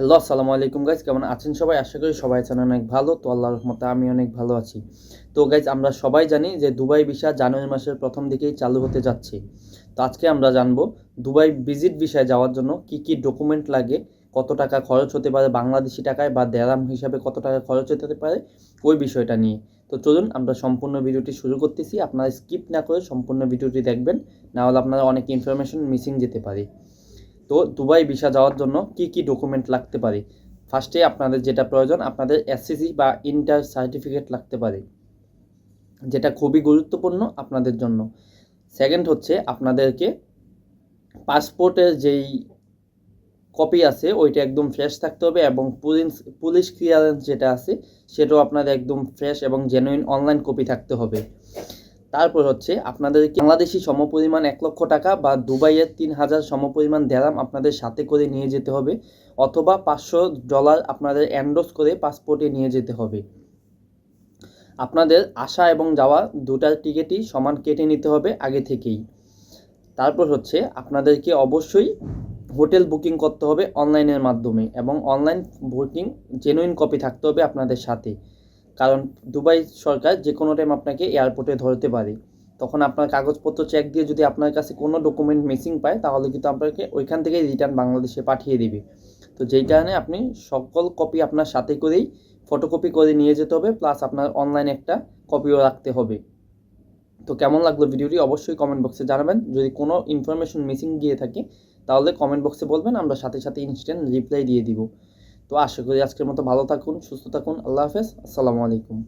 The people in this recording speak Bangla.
হ্যালো, আসসালামু আলাইকুম গাইজ কেমন আছেন সবাই? আশা করি সবাই আছেন অনেক ভালো, তো আল্লাহর রহমতে আমি অনেক ভালো আছি। তো গাইজ আমরা সবাই জানি যে দুবাই ভিসা জানুয়ারি মাসের প্রথম দিকেই চালু হতে যাচ্ছে। তো আজকে আমরা জানব দুবাই ভিজিট ভিসায় যাওয়ার জন্য কি কি ডকুমেন্ট লাগে, কত টাকা খরচ হতে পারে বাংলাদেশি টাকায় বা দেরাম হিসাবে কত টাকা খরচ হতে পারে, ওই বিষয়টা নিয়ে। তো চলুন, আমরা সম্পূর্ণ ভিডিওটি শুরু করতেছি। আপনারা স্কিপ না করে সম্পূর্ণ ভিডিওটি দেখবেন, না হলে আপনারা অনেক ইনফরমেশন মিসিং যেতে পারে। তো দুবাই ভিসা যাওয়ার জন্য কি কি ডকুমেন্ট লাগতে পারে? ফার্স্টে আপনাদের যেটা প্রয়োজন, আপনাদের এসসিসি বা ইন্টার সার্টিফিকেট লাগতে পারে, যেটা খুবই গুরুত্বপূর্ণ আপনাদের জন্য। সেকেন্ড হচ্ছে আপনাদেরকে পাসপোর্টের যেই কপি আছে, ওইটা একদম ফ্রেশ থাকতে হবে এবং পুলিশ পুলিশ ক্লিয়ারেন্স যেটা আছে, সেটাও আপনাদের একদম ফ্রেশ এবং জেনুইন অনলাইন কপি থাকতে হবে। তারপর হচ্ছে আপনাদের বাংলাদেশি সমপরিমাণ এক লক্ষ টাকা বা দুবাইয়ের তিন হাজার সমপরিমাণ দেরাম আপনাদের সাথে করে নিয়ে যেতে হবে অথবা পাঁচশো ডলার আপনাদের অ্যান্ডোস করে পাসপোর্টে নিয়ে যেতে হবে। আপনাদের আসা এবং যাওয়া দুটার টিকিটই সমান কেটে নিতে হবে আগে থেকেই। তারপর হচ্ছে আপনাদেরকে অবশ্যই হোটেল বুকিং করতে হবে অনলাইনের মাধ্যমে এবং অনলাইন বুকিং জেনুইন কপি থাকতে হবে আপনাদের সাথে। কারণ দুবাই সরকার যে কোনো টাইম আপনাকে এয়ারপোর্টে ধরতে পারে। তখন আপনার কাগজপত্র চেক দিয়ে যদি আপনার কাছে কোনো ডকুমেন্ট মিসিং পায়, তাহলে কিন্তু আপনাকে ওইখান থেকে রিটার্ন বাংলাদেশে পাঠিয়ে দিবে। তো যেই কারণে আপনি সকল কপি আপনার সাথে করেই ফটোকপি করে নিয়ে যেতে হবে প্লাস আপনার অনলাইনে একটা কপিও রাখতে হবে। তো কেমন লাগল ভিডিওটি অবশ্যই কমেন্ট বক্সে জানাবেন। যদি কোনো ইনফরমেশন মিসিং গিয়ে থাকে, তাহলে কমেন্ট বক্সে বলবেন, আমরা সাথে সাথে ইনস্ট্যান্ট রিপ্লাই দিয়ে দিব। তো আশা করি আজকের মতো ভালো থাকুন সুস্থ থাকুন। আল্লাহ হাফেজ। আসসালামু আলাইকুম।